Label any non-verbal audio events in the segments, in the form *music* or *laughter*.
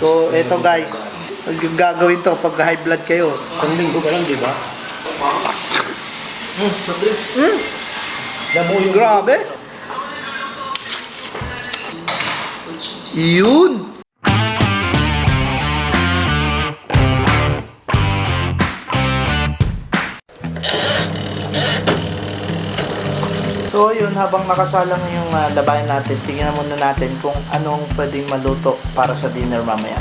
So, eto guys. Yung gagawin to pag high blood kayo. Isang linggo ka lang, di ba? Hmm, Madrid. Mm, Damo yung grabe. Yun. Yun, habang nakasalang yung uh, labahin natin, tingnan muna natin kung anong pwedeng maluto para sa dinner mamaya.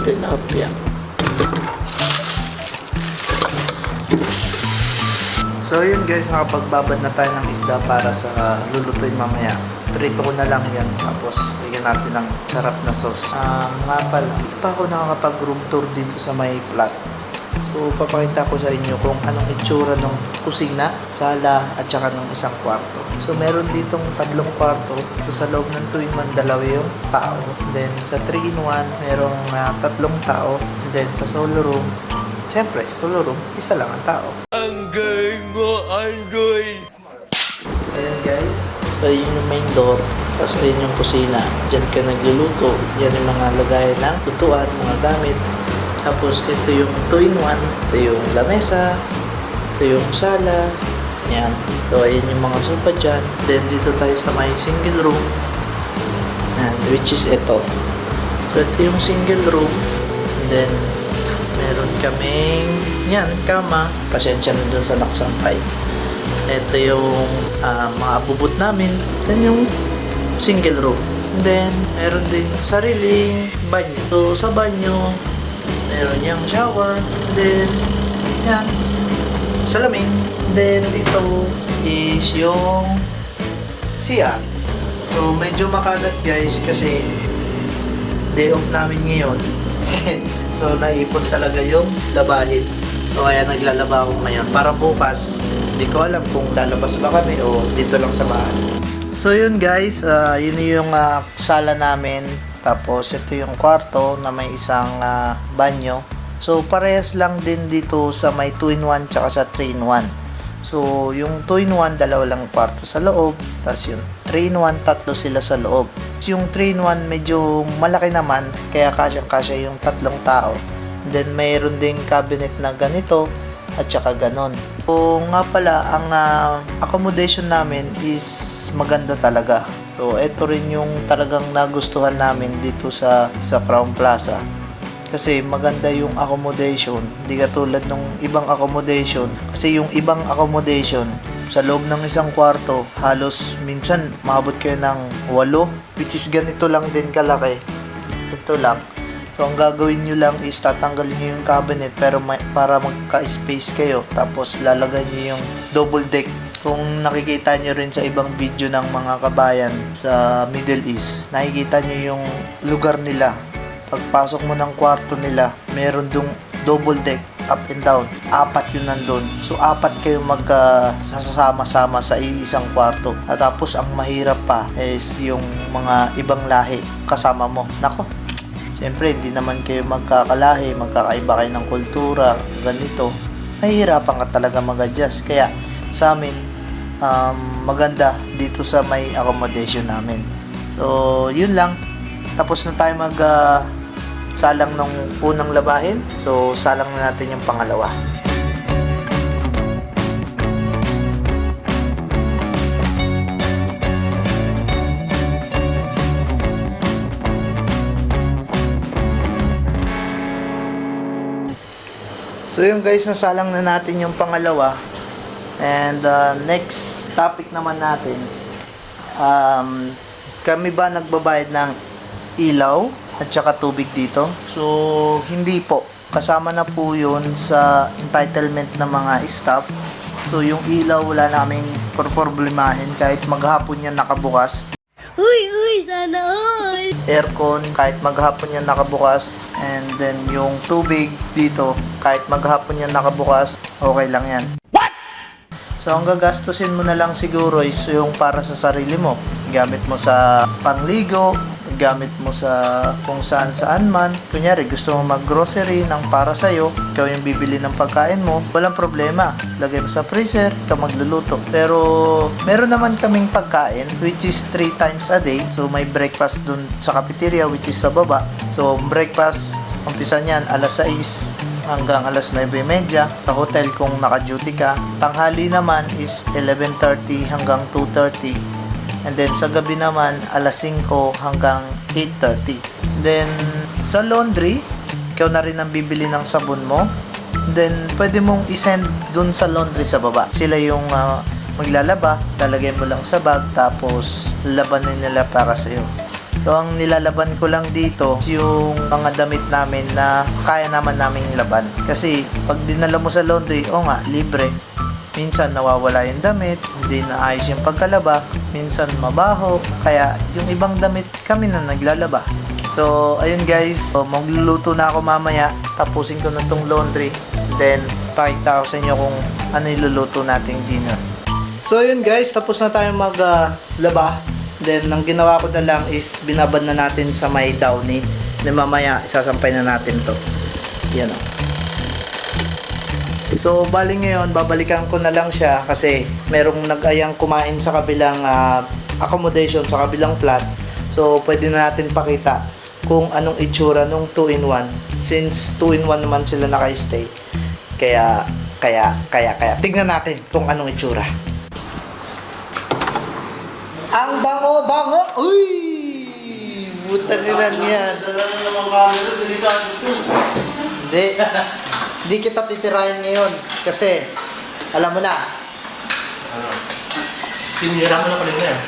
Tilapia. So yun guys, nakapagbabad na tayo ng isda para sa lulutuin mamaya. Prito ko na lang yan, tapos lagyan natin ng sarap na sauce. Ah, nga pala, hindi pa ako nakakapag-room tour dito sa may plat. So, papakita ko sa inyo kung anong itsura ng kusina, sala, at saka ng isang kwarto. So, meron ditong tatlong kwarto. So, sa loob ng 2-in-1, dalawa yung tao. Then, sa 3-in-1, merong ah, tatlong tao. Then, sa solo room, syempre, solo room, isa lang ang tao. So, yun yung main door. Tapos, ayun yung kusina. Diyan ka nagluluto. Yan yung mga lagayan ng lutuan, mga gamit. Tapos, ito yung 2-in-1. Ito yung lamesa. Ito yung sala. Yan. So, ayun yung mga sopa dyan. Then, dito tayo sa may single room. Yan, which is ito. So, ito yung single room. And then, meron kaming, yan, kama. Pasensya na dun sa nakasampay. Ito yung ah, mga bubot namin. Then yung single room. Then, meron din sariling banyo. So, sa banyo, meron yung shower. Then, yan, salamin. Then, dito is yung siya. So, medyo makalat guys kasi day off namin ngayon. *laughs* so, naipon talaga yung labahin. So, kaya naglalaba ako ngayon. Para bukas, hindi ko alam kung lalabas ba kami o dito lang sa bahay. So, yun guys. ah, yun yung ah, sala namin. Tapos, ito yung kwarto na may isang ah, banyo. So, parehas lang din dito sa may 2-in-1 tsaka sa 3-in-1. So, yung 2-in-1, dalawa lang kwarto sa loob. Tapos yung 3-in-1, tatlo sila sa loob. Yung 3-in-1, medyo malaki naman. Kaya kasya-kasya yung tatlong tao. Then, mayroon ding cabinet na ganito at saka ganon. So, nga pala, ang ah, accommodation namin is maganda talaga. So, ito rin yung talagang nagustuhan namin dito sa, sa Crown Plaza. Kasi maganda yung accommodation. Hindi katulad ng ibang accommodation. Kasi yung ibang accommodation sa loob ng isang kwarto halos minsan maabot kayo ng walo which is ganito lang din kalaki. Ito lang so ang gagawin nyo lang is tatanggalin nyo yung cabinet pero may, para magka-space kayo tapos lalagay nyo yung double deck kung nakikita nyo rin sa ibang video ng mga kabayan sa Middle East nakikita nyo yung lugar nila pagpasok mo ng kwarto nila, meron dong double deck up and down. Apat yun nandun. So, apat kayo magkasama-sama sa isang kwarto. At tapos, ang mahirap pa is yung mga ibang lahi kasama mo. Nako, Siyempre, hindi naman kayo magkakalahi, magkakaiba kayo ng kultura, ganito. Mahihirapan ka talaga mag-adjust. Kaya, sa amin, um, maganda dito sa may accommodation namin. So, yun lang. Tapos na tayo mag ah, salang ng unang labahin. So, salang na natin yung pangalawa. So yung guys, nasalang na natin yung pangalawa. And uh, next topic naman natin, um, kami ba nagbabayad ng ilaw at saka tubig dito? So, hindi po. Kasama na po yun sa entitlement ng mga staff. So, yung ilaw wala naming problemahin kahit maghapon yan nakabukas. Uy, uy, sana all! Aircon kahit maghapon yan nakabukas. And then yung tubig dito kahit maghapon yan nakabukas, okay lang yan. So, ang gagastusin mo na lang siguro is yung para sa sarili mo. Gamit mo sa pangligo, gamit mo sa kung saan saan man. Kunyari, gusto mo mag-grocery ng para sa'yo, ikaw yung bibili ng pagkain mo, walang problema. Lagay mo sa freezer, ikaw magluluto. Pero, meron naman kaming pagkain, which is 3 times a day. So, may breakfast dun sa cafeteria, which is sa baba. So, breakfast, umpisa niyan, alas 6 hanggang alas 9.30 sa hotel kung naka-duty ka. Tanghali naman is 11.30 hanggang 2.30. And then sa gabi naman, alas 5 hanggang 8.30. Then sa laundry, ikaw na rin ang bibili ng sabon mo. Then pwede mong isend dun sa laundry sa baba. Sila yung ah, maglalaba, lalagay mo lang sa bag, tapos labanin nila para sa'yo. So, ang nilalaban ko lang dito yung mga damit namin na kaya naman naming laban. Kasi, pag dinala mo sa laundry, o nga, libre. Minsan nawawala yung damit, hindi na ayos yung pagkalaba, minsan mabaho, kaya yung ibang damit kami na naglalaba. So, ayun guys, so, magluluto na ako mamaya, tapusin ko na tong laundry, then pakita ko sa inyo kung ano iluluto nating dinner. So yun guys, tapos na tayo maglaba. Then ang ginawa ko na lang is binabad na natin sa may downy. Then mamaya isasampay na natin to. Yan o. So bali ngayon, babalikan ko na lang siya kasi merong nag-ayang kumain sa kabilang ah, accommodation, sa kabilang flat. So pwede na natin pakita kung anong itsura nung 2-in-1 since 2-in-1 naman sila naka-stay. Kaya, kaya, kaya, kaya. Tignan natin kung anong itsura. Ang bango-bango! Uy! Butang ina niyan. Hindi. Hindi kita titirahin ngayon. Kasi, alam mo na. Tinira mo na kanina eh.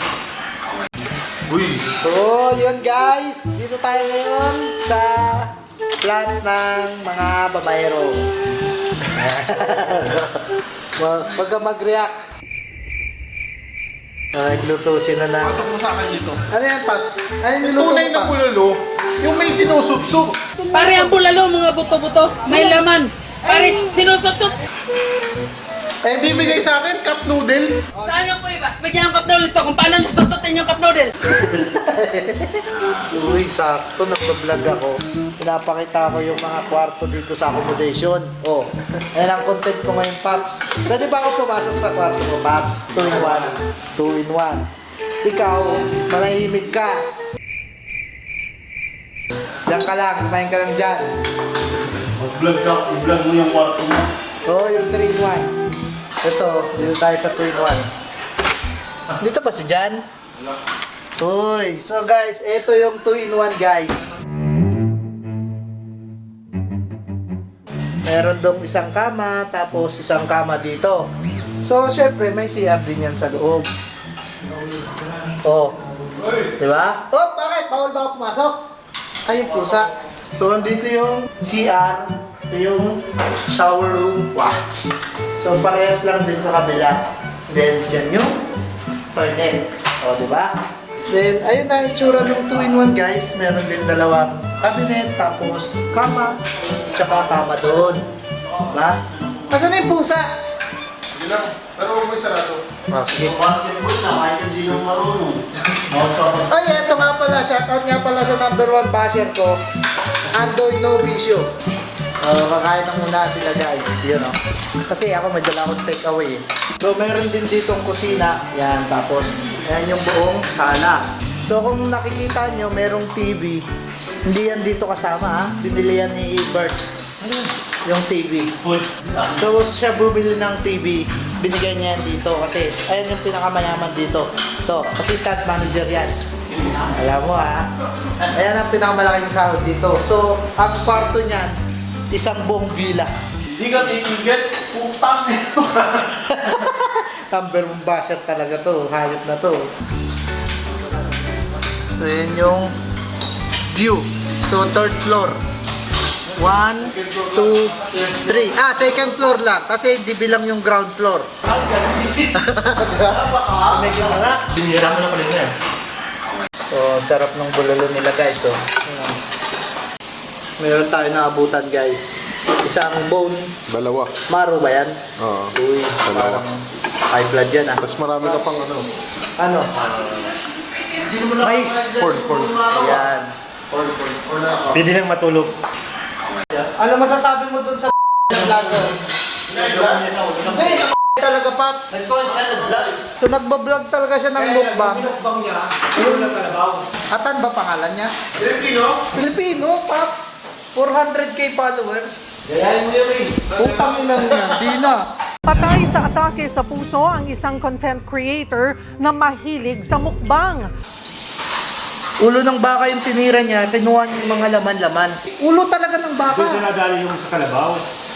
Uy! So, yun guys. Dito tayo ngayon sa flat ng mga babayero. *laughs* Wag wag ka mag-react. Ah, Nagluto sila na. Pasok mo sa akin dito. Ano yan, Paps? Ano yung niluto Tunay na bulalo, yung may sinusubsob. Pare ang bulalo, mga buto-buto, may laman. Pare, sinusutsot. Eh, bibigay sa akin, cup noodles. Saan yung po iba? Bigyan ng cup noodles to kung paano nasusutin yung cup noodles. *laughs* Uy, sakto, nagbablog ako. Pinapakita ko yung mga kwarto dito sa accommodation. Oh, ayan ang content ko ngayon, Paps. Pwede ba ako pumasok sa kwarto mo, Paps? 2 in 1. 2 in 1. Ikaw, manahimik ka. Diyan ka lang, kumain ka lang dyan. Mag-vlog ka, i-vlog mo yung kwarto mo. Oh, yung 3 in 1. Ito, dito tayo sa 2 in 1. Dito pa si Jan? Uy, so guys, ito yung 2 in 1 guys. Meron dong isang kama, tapos isang kama dito. So, syempre, may CR din yan sa loob. Oh. Di ba? Oh, bakit? Bawal ba ako pumasok? Ay, yung pusa. So, nandito yung CR. Ito yung shower room. Wow. So, parehas lang din sa kabila. Then, dyan yung toilet. O, di ba? Then, ayun na yung tsura ng 2-in-1 guys. Meron din dalawang cabinet, tapos kama, tsaka kama doon. Diba? Nasaan na yung pusa? Sige lang, pero huwag mo isarado. Ah, sige. Basketball na, kahit hindi nang marunong. *laughs* Ay, eto nga pala, shoutout nga pala sa number one basher ko, Andoy No Vicio. Uh, kakain na muna sila guys, yun o. Kasi ako may dala akong take away. So meron din ditong kusina, yan, tapos yan yung buong sala. So kung nakikita nyo, merong TV. Hindi yan dito kasama ha, binili yan ni Bert. Yung TV. So siya bumili ng TV, binigay niya yan dito kasi ayan yung pinakamayaman dito. To, assistant manager yan. Alam mo ha. Ayan ang pinakamalaking sahod dito. So, ang kwarto niyan, isang buong villa. Hindi ka titigil, putang *laughs* Number one basher talaga to. Hayop na to. So, yun yung view. So, third floor. One, two, three. Ah, second floor lang. Kasi di bilang yung ground floor. Tinira mo na kanina eh. So, sarap ng bulalo nila guys. So, ayan. Meron tayo na abutan guys. Isang bone. Dalawa. Maro ba yan? Oo. Uy, parang high blood yan ah. Tapos marami ka pang ano. Ano? Mais. Corn, corn. Ayan. Pwede lang matulog. Ano masasabi mo dun sa *laughs* vlogger? Hindi, *laughs* talaga Paps. So nagbablog talaga siya ng mukbang. Atan ba pangalan niya? Filipino? Filipino, Paps. 400k followers. Gayahin mo yun eh. Utang lang niya. Di na. Patay sa atake sa puso ang isang content creator na mahilig sa mukbang. Ulo ng baka yung tinira niya, kinuha niya yung mga laman-laman. Ulo talaga ng baka. Doon na nadali yung sa kalabaw.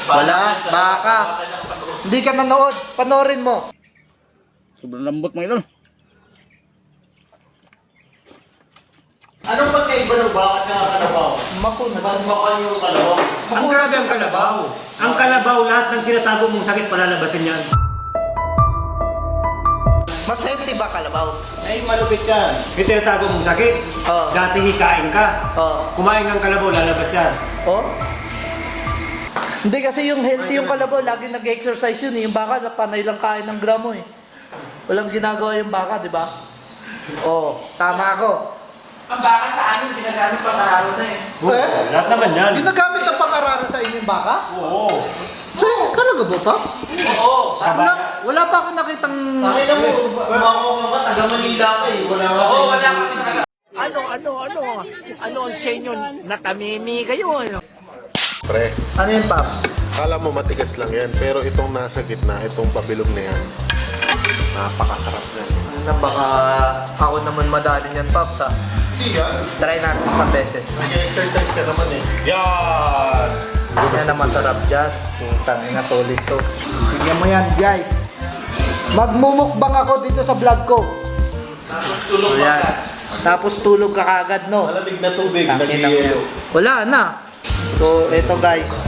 Wala, baka. Hindi ka nanood, panoorin mo. Sobrang lambot mga idol. Anong pagkaiba ng baka sa kalabaw? Makunat. Mas makal yung kalabaw. Ang grabe ang kalabaw. Ang kalabaw, lahat ng tinatago mong sakit palalabasin yan. Mas healthy ba kalabaw? Ay, malupit yan. Yung tinatago mong sakit, Oo. dati hikain ka. Oo. Kumain ng kalabaw, lalabas yan. Oh? Hindi kasi yung healthy yung kalabaw, lagi nag-exercise yun eh. Yung baka, panay lang kain ng gramo eh. Walang ginagawa yung baka, di ba? Oh, tama ako. Ang baka sa amin, ginagamit pang araw na eh. Oo, Eh? lahat naman yan. Ginagamit ng pang-aralan sa inyo yung baka? Oo. So, talaga ba, Paps? Oo. Wala, wala pa ako nakitang... Sabi na mo, umako ka? Taga Manila ka eh. Wala ka sa Oo, wala kang talaga. Pre, Ano yun, Paps? kala mo matigas lang yan, pero itong nasa gitna, itong pabilog na yan, napakasarap yan. Ano, baka ako naman madali niyan, Paps, ha? Hindi yan. Try natin sa beses. Nag-exercise ka naman eh. Yan! Yan na masarap dyan. Putang ina, solid to. Tingnan mo yan, guys. Magmumukbang ako dito sa vlog ko. Tapos tulog Ayan. Tapos tulog ka kagad, no? Malamig na tubig, Tangina mo yan. nag-yelo. Wala na. So, eto guys.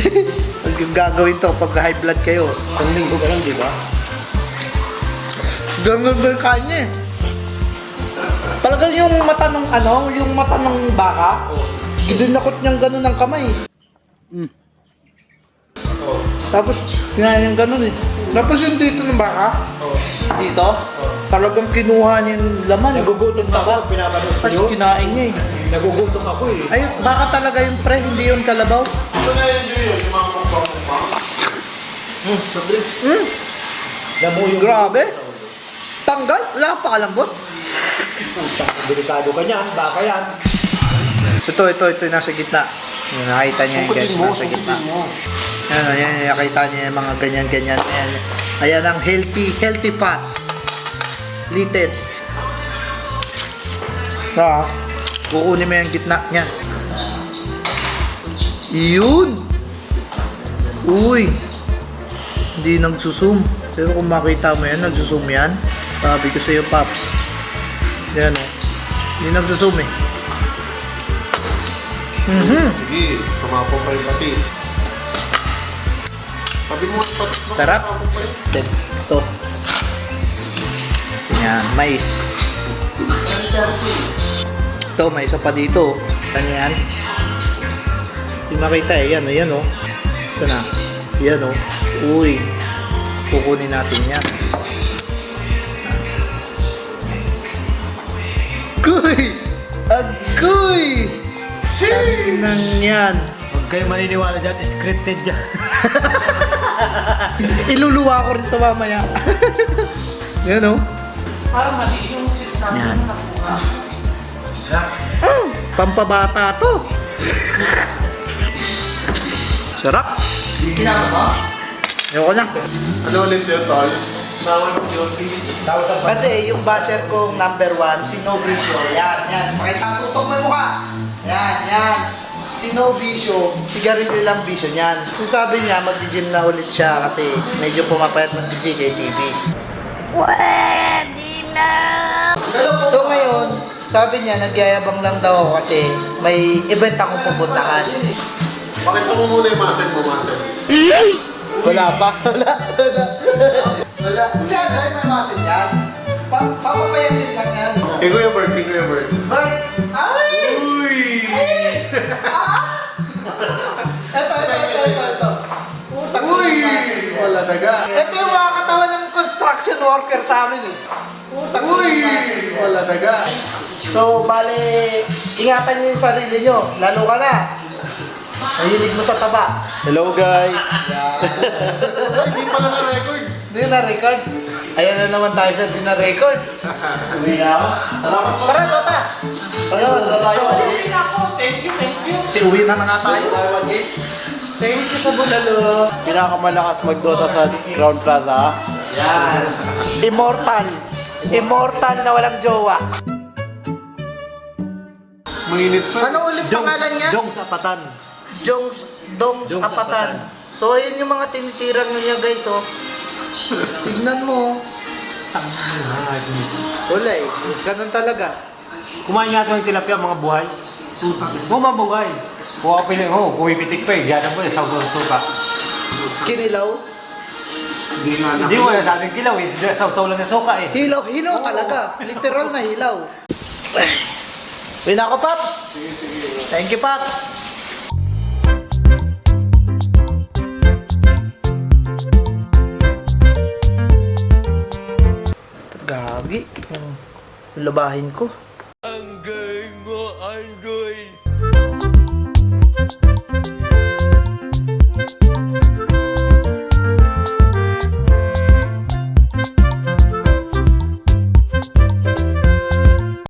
*laughs* Huwag yung gagawin to pag high blood kayo. Isang linggo ka lang, di ba? Ganun ba yung kanya eh? Talagang yung mata ng ano, yung mata ng baka, gidinakot niyang ganun ng kamay. Tapos, kinain niyang ganun eh. Tapos yung dito ng baka, dito, talagang kinuha niya yung laman. Nagugutom ako, pinapanood ko Tapos yun. kinain niya eh. Nagugutom ako eh. Ay, baka talaga yung pre, hindi yung kalabaw. Ito na enjoy yun, yung mga mukbang-mukbang. Hmm, Namuyo. grabe. Tanggal, wala pa kalambot. Delikado ka niyan, baka yan. Ito, ito, ito yung nasa gitna. Yung nakita niya yung guys, mo, nasa gitna. mo. Ayan, ayan, ayan, nakita niya yung mga ganyan-ganyan. Ayan, ayan ang healthy, healthy fats. Litid. Sa, kukunin mo yung gitna niyan. Yun! Uy! Hindi nagsusum. Pero kung makita mo yan, nagsusum yan. Sabi ko sa'yo, Paps. Yan o. Hindi nagsusum eh. Mhm. Sige, tumapong pa yung patis. Sabi mo, patis mo. Sarap. yun. Ito. Yan, mais. Ito, may isa pa dito. Ano yan? Hindi makita eh. Yan, yan o. Ito na. Yan o. Uy. Kukunin natin yan. Agoy! Agoy! Inang yan. Huwag kayong maniniwala dyan, scripted dyan. *laughs* Iluluwa ko rin ito mamaya. *laughs* yan o. Parang mali yung sit namin Yan. na nakuha. Mm, pampabata to. Sarap. Sinama mo? Ayoko na. Ano ulit yun, tol? Kasi yung basher kong number one, si Novicio. Yan, yan. Pakita ang tutok mo yung mukha. Yan, yan. Si Novicio, sigarilyo lang vision yan. Kung sabi niya, mag-gym na ulit siya kasi medyo pumapayat na si JJTV. Pwede na! So ngayon, sabi niya, nagyayabang lang daw ako kasi may event akong pupuntahan. Pakita mo muna yung muscle mo, muscle. Wala pa. *laughs* Wala. Wala. Wala. Kasi dahil may masin yan. Pa papapayatin lang yan. Kay Kuya Bert, kay Kuya Bert. But, ay! Uy! Ito, ito, ito, ito, ito. Putang Uy! ina, muscle yan. Wala daga. Ito yung mga katawan ng construction worker sa amin eh. Uy! Wala daga. So, bale, ingatan niyo yung sarili niyo. Lalo ka na. Mahilig mo sa taba. Hello guys. Ay, Hindi pala na-record. Hindi na record. Ayan na naman tayo sa di na record. Tara, Dota. Ayun, so, uwi na ako. Thank you, thank you. Si uwi na na nga tayo. Thank you sa bulalo. Pinakamalakas magdota sa Crown Plaza. Yan. Immortal. Immortal na walang jowa. Mainit pa. Ano ulit pangalan niya? Dong sa patan. Jongs, Dongs Apatan. Apatan. So, ayun yung mga tinitirang niya guys, oh. Tignan mo. Wala eh. Ganun talaga. Kumain nga ito ng tilapia, mga buhay. Bumabuhay. Kung ako piling, oh, pumipitik pa eh. Diyan mo eh, sa suka. Kinilaw. Hindi mo na sabing kilaw eh. Sausaw lang ng suka eh. Hilaw, hilaw talaga. Literal na hilaw. Win ako, Paps. Thank you, Paps. Gagi. Yung labahin ko.